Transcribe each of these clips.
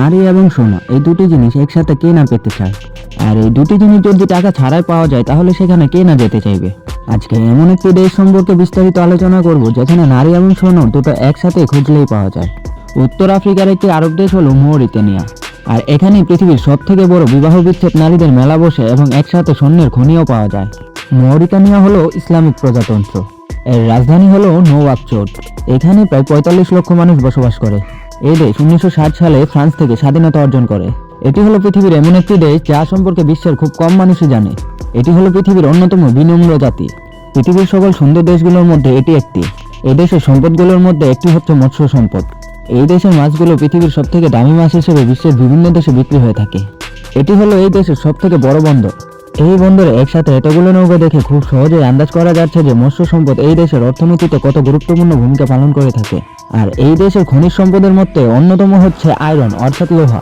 নারী এবং সোনা, এই দুটি জিনিস একসাথে কে না পেতে চায়? আর এই দুটি জিনিস যদি টাকা ছাড়াই পাওয়া যায়, তাহলে সেখানে কে না যেতে চাইবে? আজকে এমন একটি দেশ সম্পর্কে বিস্তারিত আলোচনা করব, যেখানে নারী এবং সোনা দুটো একসাথে খুঁজলেই পাওয়া যায়। উত্তর আফ্রিকার একটি আরব দেশ হলো মৌরিতানিয়া আর এখানেই পৃথিবীর সব থেকে বড় বিবাহ বিচ্ছেদ নারীদের মেলা বসে এবং একসাথে স্বর্ণের খনিও পাওয়া যায়। মৌরিতানিয়া হলো ইসলামিক প্রজাতন্ত্র। এর রাজধানী হলো নৌয়াকচোট এখানে প্রায় পঁয়তাল্লিশ লক্ষ মানুষ বসবাস করে। এই দেশ উনিশশো ষাট সালে ফ্রান্স থেকে স্বাধীনতা অর্জন করে। এটি হলো পৃথিবীর এমন একটি দেশ যা সম্পর্কে বিশ্বের খুব কম মানুষই জানে। এটি হলো পৃথিবীর অন্যতম বিনম্র জাতি। পৃথিবীর সকল সুন্দর দেশগুলোর মধ্যে এটি একটি। এই দেশের সম্পদগুলোর মধ্যে একটি হচ্ছে মৎস্য সম্পদ। এই দেশের মাছগুলো পৃথিবীর সব থেকে দামি মাছ হিসেবে বিশ্বের বিভিন্ন দেশে বিক্রি হয়ে থাকে। এটি হলো এই দেশের সব থেকে বড় বন্দর। এই বন্দরে একসাথে এতগুলো নৌকা দেখে খুব সহজেই আন্দাজ করা যাচ্ছে যে মৎস্য সম্পদ এই দেশের অর্থনীতিতে কত গুরুত্বপূর্ণ ভূমিকা পালন করে থাকে। আর এই দেশের খনিজ সম্পদের মধ্যে অন্যতম হচ্ছে আয়রন, অর্থাৎ লোহা।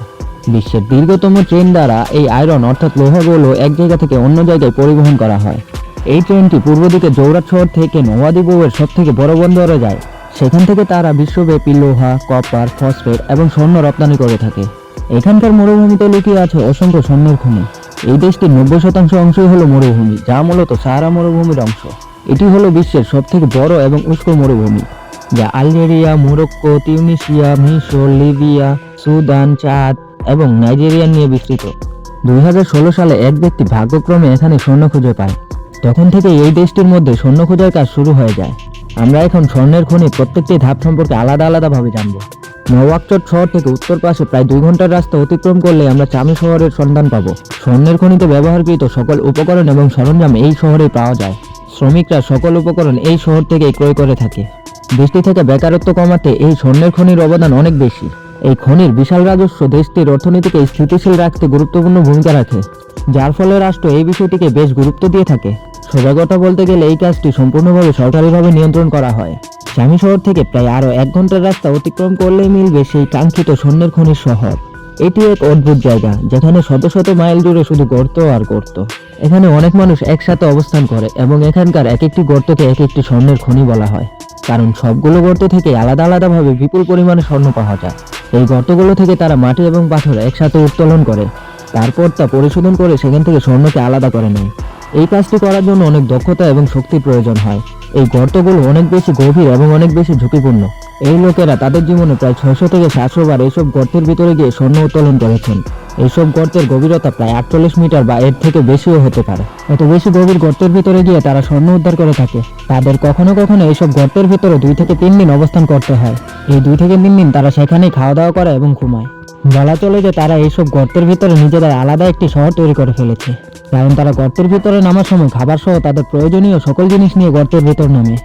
বিশ্বের দীর্ঘতম ট্রেন দ্বারা এই আয়রন, অর্থাৎ লোহাগুলো এক জায়গা থেকে অন্য জায়গায় পরিবহন করা হয়। এই ট্রেনটি পূর্ব দিকে জৌরাট শহর থেকে নওয়াদিবুয়ের সব থেকে বড় বন্দরে যায়। সেখান থেকে তারা বিশ্বব্যাপী লোহা, কপার, ফসফেট এবং স্বর্ণ রপ্তানি করে থাকে। এখানকার মরুভূমিতে লুকিয়ে আছে অসংখ্য স্বর্ণের খনি। এই দেশটির নব্বই শতাংশ অংশই হলো মরুভূমি, যা মূলত সাহারা মরুভূমির অংশ। এটি হলো বিশ্বের সব থেকে বড় এবং উষ্ণ মরুভূমি, যা আলজেরিয়া, মোরক্কো, তিউনিসিয়া, মিশর, লিবিয়া, সুদান, চাঁদ এবং নাইজেরিয়া নিয়ে বিস্তৃত। দুই হাজার ষোলো সালে এক ব্যক্তি ভাগ্যক্রমে এখানে স্বর্ণ খুঁজে পায়। তখন থেকে এই দেশটির মধ্যে স্বর্ণ খোঁজার কাজ শুরু হয়ে যায়। আমরা এখন স্বর্ণের খনি প্রত্যেকটি ধাপ সম্পর্কে আলাদা আলাদাভাবে জানব। নওয়াকচট শহর থেকে উত্তর পাশে প্রায় দুই ঘণ্টার রাস্তা অতিক্রম করলে আমরা চামি শহরের সন্ধান পাব। স্বর্ণের খনিতে ব্যবহারকৃত সকল উপকরণ এবং সরঞ্জাম এই শহরে পাওয়া যায়। শ্রমিকরা সকল উপকরণ এই শহর থেকেই ক্রয় করে থাকে। দেশটি থেকে বেকারত্ব কমাতে এই স্বর্ণের খনির অবদান অনেক বেশি। এই খনির বিশাল রাজস্ব দেশটির অর্থনীতিকে স্থিতিশীল রাখতে গুরুত্বপূর্ণ ভূমিকা রাখে। যার ফলে রাষ্ট্র এই বিষয়টিকে বেশ গুরুত্ব দিয়ে থাকে। সোজা কথা বলতে গেলে এই কাজটি সম্পূর্ণভাবে সরকারিভাবে নিয়ন্ত্রণ করা হয়। স্বামী শহর থেকে প্রায় আরও এক ঘণ্টার রাস্তা অতিক্রম করলেই মিলবে সেই কাঙ্ক্ষিত স্বর্ণের খনির শহর। এটি এক অদ্ভুত জায়গা, যেখানে শত শত মাইল জুড়ে শুধু গর্ত আর গর্ত। এখানে অনেক মানুষ একসাথে অবস্থান করে এবং এখানকার এক একটি গর্তকে এক একটি স্বর্ণের খনি বলা হয়। কারণ সবগুলো গর্ত থেকে আলাদা আলাদাভাবে বিপুল পরিমাণে স্বর্ণ পাওয়া যায়। এই গর্তগুলো থেকে তারা মাটি এবং পাথর একসাথে উত্তোলন করে। তারপর তা পরিশোধন করে সেখান থেকে স্বর্ণকে আলাদা করে নেয়। এই কাজটি করার জন্য অনেক দক্ষতা এবং শক্তির প্রয়োজন হয়। এই গর্তগুলো অনেক বেশি গভীর এবং অনেক বেশি ঝুঁকিপূর্ণ। এই লোকেরা তাদের জীবনে প্রায় ছয়শো থেকে সাতশো বার এইসব গর্তের ভিতরে গিয়ে স্বর্ণ উত্তোলন করেছেন। এইসব গর্তের গভীরতা প্রায় আটচল্লিশ মিটার বা এর থেকে বেশিও হতে পারে। এত বেশি গভীর গর্তের ভিতরে গিয়ে তারা স্বর্ণ উদ্ধার করে থাকে। তাদের কখনো কখনো এইসব গর্তের ভিতরে দুই থেকে তিন দিন অবস্থান করতে হয়। এই দুই থেকে তিন দিন তারা সেখানেই খাওয়া দাওয়া করে এবং ঘুমায়। বলা চলে যে তারা এইসব গর্তের ভিতরে নিজেদের আলাদা একটি শহর তৈরি করে ফেলেছে। কারণ তারা গর্তের ভিতরে নামার সময় খাবার সহ তাদের প্রয়োজনীয় সকল জিনিস নিয়ে গর্তের ভেতর নামে।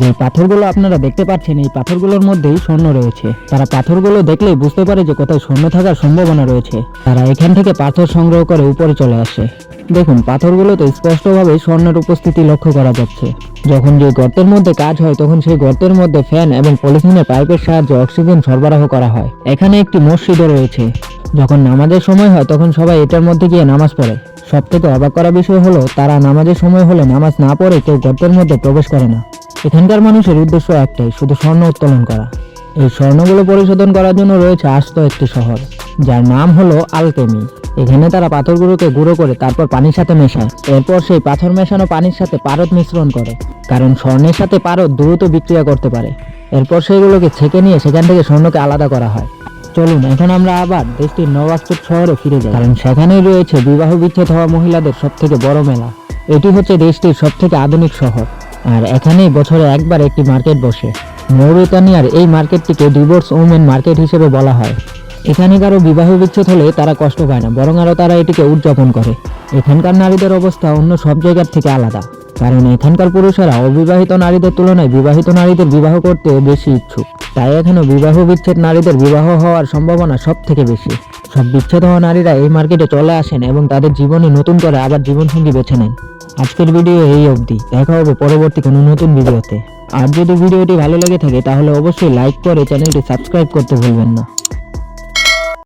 যে পাথরগুলো আপনারা দেখতে পাচ্ছেন, এই পাথরগুলোর মধ্যেই স্বর্ণ রয়েছে। তারা পাথরগুলো দেখলেই বুঝতে পারে যে কোথায় স্বর্ণ থাকার সম্ভাবনা রয়েছে। তারা এখান থেকে পাথর সংগ্রহ করে উপরে চলে আসে। দেখুন পাথরগুলোতে স্পষ্টভাবে স্বর্ণের উপস্থিতি লক্ষ্য করা যাচ্ছে। যখন যে গর্তের মধ্যে কাজ হয়, তখন সেই গর্তের মধ্যে ফ্যান এবং পলিথিনের পাইপের সাহায্যে অক্সিজেন সরবরাহ করা হয়। এখানে একটি মসজিদও রয়েছে। যখন নামাজের সময় হয়, তখন সবাই এটার মধ্যে গিয়ে নামাজ পড়ে। সব থেকে অবাক করা বিষয় হলো, তারা নামাজের সময় হলে নামাজ না পড়ে কেউ গর্তের মধ্যে প্রবেশ করে না। এখানকার মানুষের উদ্দেশ্য একটাই, শুধু স্বর্ণ উত্তোলন করা। এই স্বর্ণগুলো পরিশোধন করার জন্য রয়েছে আস্ত একটি শহর, যার নাম হলো আলকেমি। এখানে তারা পাথরগুলোকে গুঁড়ো করে তারপর পানির সাথে মেশায়। এরপর সেই পাথর মেশানো পানির সাথে পারদ মিশ্রণ করে, কারণ স্বর্ণের সাথে পারদ দ্রুত বিক্রিয়া করতে পারে। এরপর সেগুলোকে ছেঁকে নিয়ে সেখান থেকে স্বর্ণকে আলাদা করা হয়। চলুন, এখন আমরা আবার দেশটির নওয়াজপুর শহরে ফিরে যাই। কারণ সেখানেই রয়েছে বিবাহ বিচ্ছেদ হওয়া মহিলাদের সব থেকে বড় মেলা। এটি হচ্ছে দেশটির সব থেকে আধুনিক শহর, আর এখানেই বছরে একবার একটি মার্কেট বসে। মৌরিতানিয়ার এই মার্কেটটিকে ডিভোর্স উমেন মার্কেট হিসেবে বলা হয়। এখানে কারও বিবাহ বিচ্ছেদ হলে তারা কষ্ট পায় না, বরং আরও তারা এটিকে উদযাপন করে। এখানকার নারীদের অবস্থা অন্য সব জায়গার থেকে আলাদা। কারণ এখানকার পুরুষেরা অবিবাহিত নারীদের তুলনায় বিবাহিত নারীদের বিবাহ করতে বেশি ইচ্ছুক। তাই এখানে বিবাহ বিচ্ছেদ নারীদের বিবাহ হওয়ার সম্ভাবনা সব থেকে বেশি। সব বিচ্ছেদ হওয়া নারীরা এই মার্কেটে চলে আসেন এবং তাদের জীবনে নতুন করে আবার জীবনসঙ্গী বেছে নেন। আজকের ভিডিও এই অবধি। দেখা হবে পরবর্তী কোনো নতুন ভিডিওতে। আর যদি ভিডিওটি ভালো লেগে থাকে, তাহলে অবশ্যই লাইক করে চ্যানেলটি সাবস্ক্রাইব করতে ভুলবেন না।